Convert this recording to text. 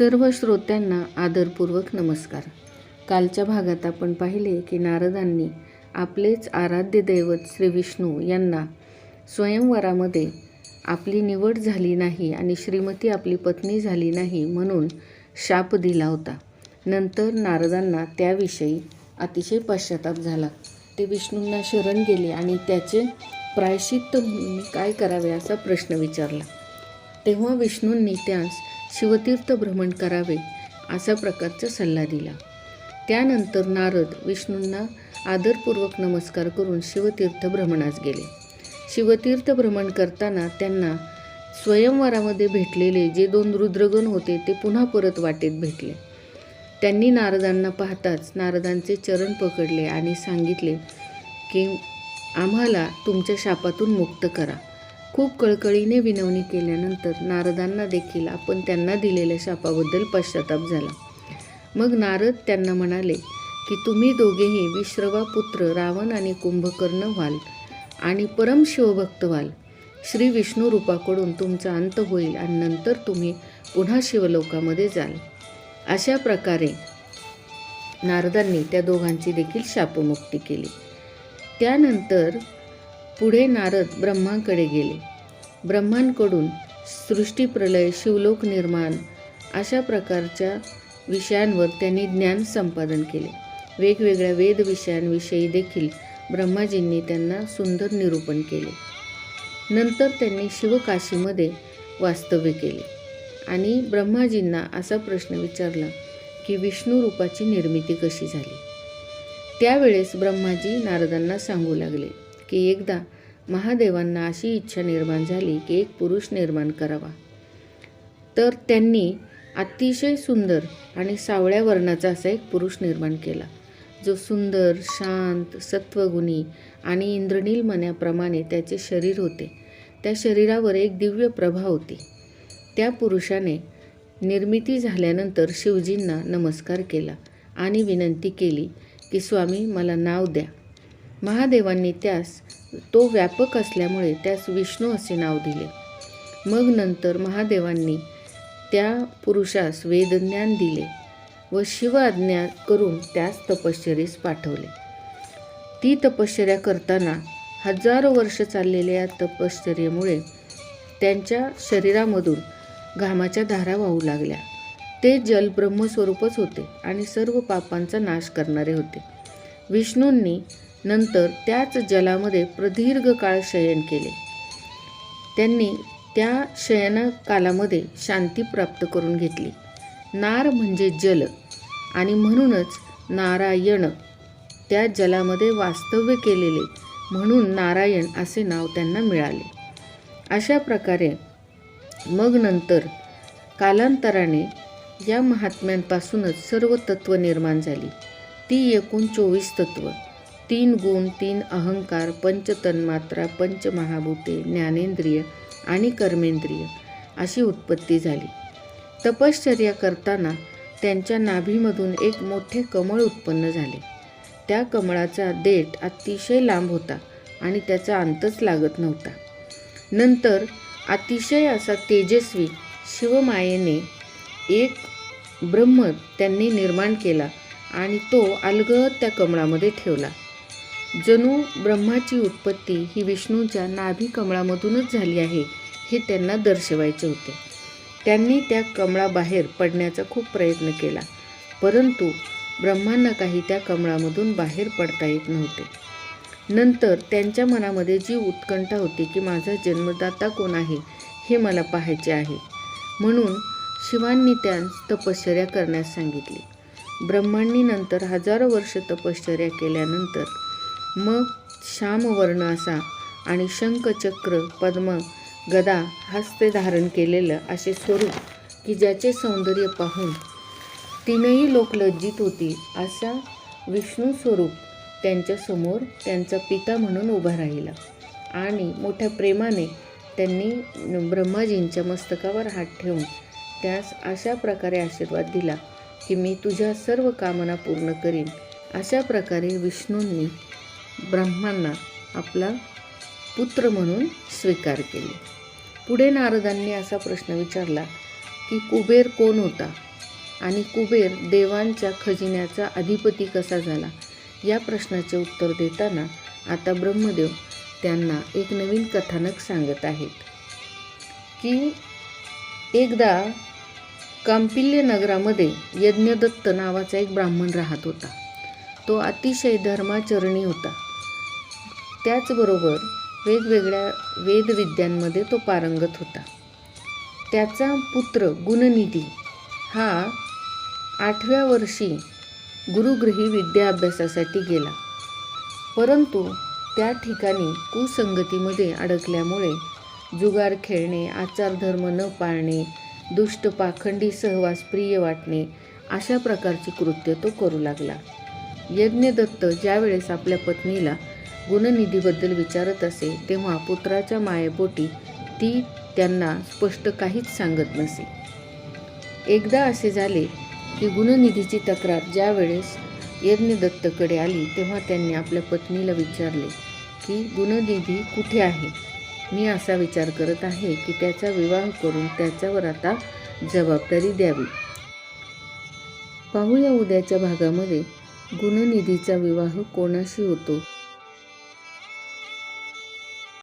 सर्व श्रोत्यांना आदरपूर्वक नमस्कार. कालच्या भागात आपण पाहिले की नारदांनी आपलेच आराध्य दैवत श्री विष्णू यांना स्वयंवरामध्ये आपली निवड झाली नाही आणि श्रीमती आपली पत्नी झाली नाही म्हणून शाप दिला होता. नंतर नारदांना त्याविषयी अतिशय पश्चाताप झाला. ते विष्णूंना शरण गेले आणि त्याचे प्रायश्चित्त काय करावे असा प्रश्न विचारला. तेव्हा विष्णूंनी त्यास शिवतीर्थ भ्रमण करावे असा प्रकारचा सल्ला दिला. त्यानंतर नारद विष्णूंना आदरपूर्वक नमस्कार करून शिवतीर्थ भ्रमणास गेले. शिवतीर्थ भ्रमण करताना त्यांना स्वयंवरामध्ये भेटलेले जे दोन रुद्रगण होते ते पुन्हा परत वाटेत भेटले. त्यांनी नारदांना पाहताच नारदांचे चरण पकडले आणि सांगितले की आम्हाला तुमच्या शापातून मुक्त करा. खूप कळकळीने विनवणी केल्यानंतर नारदांना देखील आपण त्यांना दिलेल्या शापाबद्दल पश्चाताप झाला. मग नारद त्यांना म्हणाले की तुम्ही दोघेही विश्रवा पुत्र रावण आणि कुंभकर्ण व्हाल आणि परम शिवभक्त व्हाल. श्री विष्णू रूपाकडून तुमचा अंत होईल आणि नंतर तुम्ही पुन्हा शिवलोकामध्ये जाल. अशा प्रकारे नारदांनी त्या दोघांची देखील शापमुक्ती केली. त्यानंतर पुढे नारद ब्रह्मांकडे गेले. ब्रह्मांकडून सृष्टीप्रलय शिवलोक निर्माण अशा प्रकारच्या विषयांवर त्यांनी ज्ञान संपादन केले. वेगवेगळ्या वेद विषयांविषयी देखील ब्रह्माजींनी त्यांना सुंदर निरूपण केले. नंतर त्यांनी शिवकाशीमध्ये वास्तव्य केले आणि ब्रह्माजींना असा प्रश्न विचारला की विष्णू रूपाची निर्मिती कशी झाली? त्यावेळेस ब्रह्माजी नारदांना सांगू लागले की एकदा महादेवांना अशी इच्छा निर्माण झाली की एक पुरुष निर्माण करावा. तर त्यांनी अतिशय सुंदर आणि सावळ्या वर्णाचा असा एक पुरुष निर्माण केला जो सुंदर शांत सत्वगुणी आणि इंद्रनील मण्याप्रमाणे त्याचे शरीर होते. त्या शरीरावर एक दिव्य प्रभा होती. त्या पुरुषाने निर्मिती झाल्यानंतर शिवजींना नमस्कार केला आणि विनंती केली की स्वामी मला नाव द्या. महादेवांनी त्यास तो व्यापक असल्यामुळे त्यास विष्णू असे नाव दिले. मग नंतर महादेवांनी त्या पुरुषास वेदज्ञान दिले व शिव आज्ञा करून त्यास तपश्चरीस पाठवले. ती तपश्चर्या करताना हजारो वर्ष चाललेल्या या तपश्चर्येमुळे त्यांच्या शरीरामधून घामाच्या धारा वाहू लागल्या. ते जल ब्रह्मस्वरूपच होते आणि सर्व पापांचा नाश करणारे होते. विष्णूंनी नंतर त्याच जलामध्ये प्रदीर्घ काळ शयन केले. त्यांनी त्या शयन कालामध्ये शांती प्राप्त करून घेतली. नार म्हणजे जल आणि म्हणूनच नारायण त्या जलामध्ये वास्तव्य केलेले म्हणून नारायण असे नाव त्यांना मिळाले. अशा प्रकारे मग नंतर कालांतराने या महात्म्यांपासूनच सर्व तत्व निर्माण झाली. ती एकूण चोवीस तत्व तीन गुण तीन अहंकार पंचतन्मात्रा पंचमहाभूते ज्ञानेंद्रिय आणि कर्मेंद्रिय अशी उत्पत्ती झाली. तपश्चर्या करताना त्यांच्या नाभीमधून एक मोठे कमळ उत्पन्न झाले. त्या कमळाचा देठ अतिशय लांब होता आणि त्याचा अंतच लागत नव्हता. नंतर अतिशय असा तेजस्वी शिवमायेने एक ब्रह्म त्यांनी निर्माण केला आणि तो अलगद त्या कमळामध्ये ठेवला. जणू ब्रह्माची उत्पत्ती ही विष्णूच्या नाभी कमळामधूनच झाली आहे हे त्यांना दर्शवायचे होते. त्यांनी त्या कमळाबाहेर पडण्याचा खूप प्रयत्न केला परंतु ब्रह्मांना काही त्या कमळामधून बाहेर पडता येत नव्हते. नंतर त्यांच्या मनामध्ये जी उत्कंठा होती की माझा जन्मदाता कोण आहे हे मला पाहायचे आहे. म्हणून शिवांनी त्यांस तपश्चर्या करण्यास सांगितली. ब्रह्मांनी नंतर हजारो वर्ष तपश्चर्या केल्यानंतर मग श्यामवर्ण असा आणि शंखचक्र पद्म गदा हस्ते धारण केलेलं असे स्वरूप की ज्याचे सौंदर्य पाहून तीनही लोक लज्जित होती असा विष्णू स्वरूप त्यांच्यासमोर त्यांचा पिता म्हणून उभा राहिला. आणि मोठ्या प्रेमाने त्यांनी ब्रह्माजींच्या मस्तकावर हात ठेवून त्यास अशा प्रकारे आशीर्वाद दिला की मी तुझ्या सर्व कामना पूर्ण करीन. अशा प्रकारे विष्णूंनी ब्रह्मांना आपला पुत्र म्हणून स्वीकार केले. पुढे नारदांनी असा प्रश्न विचारला की कुबेर कोण होता आणि कुबेर देवांच्या खजिन्याचा अधिपती कसा झाला? या प्रश्नाचे उत्तर देताना आता ब्रह्मदेव त्यांना एक नवीन कथानक सांगत आहेत की एकदा कांपिल्य नगरामध्ये यज्ञदत्त नावाचा एक ब्राह्मण राहत होता. तो अतिशय धर्माचरणी होता. त्याचबरोबर वेगवेगळ्या वेदविद्यांमध्ये तो पारंगत होता. त्याचा पुत्र गुणनिधी हा आठव्या वर्षी गुरुगृही विद्या अभ्यासासाठी गेला. परंतु त्या ठिकाणी कुसंगतीमध्ये अडकल्यामुळे जुगार खेळणे आचारधर्म न पाळणे दुष्ट पाखंडी सहवास प्रिय वाटणे अशा प्रकारची कृत्य तो करू लागला. यज्ञदत्त ज्यावेळेस आपल्या पत्नीला गुणनिधीबद्दल विचारत असे तेव्हा पुत्राच्या मायेपोटी ती त्यांना स्पष्ट काहीच सांगत नसे. एकदा असे झाले की गुणनिधीची तक्रार ज्यावेळेस यज्ञदत्तकडे आली तेव्हा त्यांनी आपल्या पत्नीला विचारले की गुणनिधी कुठे आहे? मी असा विचार करत आहे की त्याचा विवाह करून त्याच्यावर आता जबाबदारी द्यावी. पाहूया उद्याच्या भागामध्ये गुणनिधीचा विवाह कोणाशी होतो?